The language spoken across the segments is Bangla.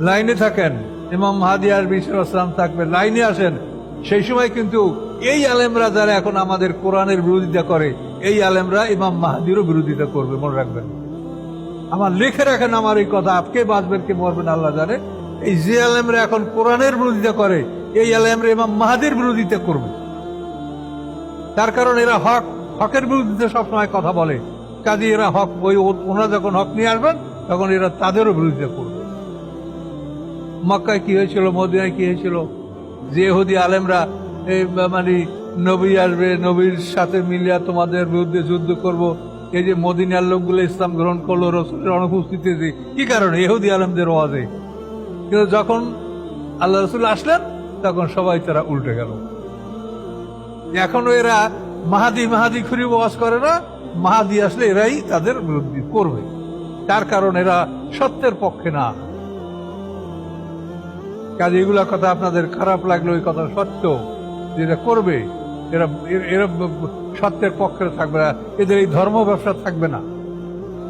লাইনে থাকেন। ইমাম মাহাদি আর বিশ্বরাম থাকবে লাইনে আসেন। সেই সময় কিন্তু এই আলেমরা যারা এখন আমাদের কোরআনের বিরোধিতা করে, এই আলেমরা ইমাম মাহাদিরও বিরোধিতা করবে, মনে রাখবেন। আমার লিখে রাখেন আমার এই কথা, আপকে বাঁচবেন কে মরবেন আল্লাহ জানে। এই যে আলেমরা এখন কোরআনের বিরোধিতা করে, এই আলেমরা ইমাম মাহাদির বিরোধিতা করবে। তার কারণ এরা হক, হকের বিরুদ্ধে সবসময় কথা বলে। কাজে এরা হক, ওই ওনারা যখন হক নিয়ে আসবেন, তখন এরা তাদেরও বিরোধিতা করবে। মক্কায় কি হয়েছিল, মদিনায় কি হয়েছিল? যে হুদি আলেমরা এই মানে নবী আসবে, নবীর সাথে মিলিয়া তোমাদের বিরুদ্ধে যুদ্ধ করব। এই যে মদিনার লোকগুলো ইসলাম গ্রহণ করল, রসুলের অনুপস্থিতিতে কি কারণে? এহুদি আলেমদের ওয়াজে। কিন্তু যখন আল্লাহ রসুল আসলেন, তখন সবাই তারা উল্টে গেল। এখনও এরা মাহাদি মাহাদি খুরি ওয়াজ করে না, মাহাদি আসলে এরাই তাদের বিরুদ্ধে করবে। তার কারণ এরা সত্যের পক্ষে না। কাজে এগুলা কথা আপনাদের খারাপ লাগল ওই কথা সত্য। যেটা করবে, এরা এরা সত্যের পক্ষে থাকবে না, এদের এই ধর্ম ব্যবসা থাকবে না।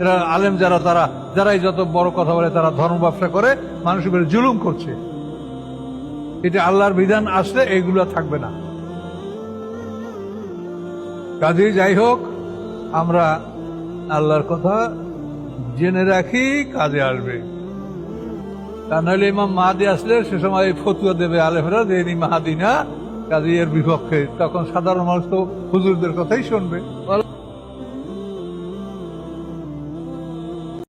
এরা আলেম যারা, তারা, যারাই যত বড় কথা বলে, তারা ধর্ম ব্যবসা করে, মানুষের জুলুম করছে। এটা আল্লাহর বিধান আসলে এইগুলো থাকবে না। কাজে যাই হোক, আমরা আল্লাহর কথা জেনে রাখি, কাজে আসবে। তা নইলে ইমাম মাহাদি আসলে সে সময় এই ফতুয়া দেবে আলেমরা যে ইনি মাহাদি না কাজে এর বিপক্ষে। তখন সাধারণ মানুষ তো হুজুরদের কথাই শুনবে।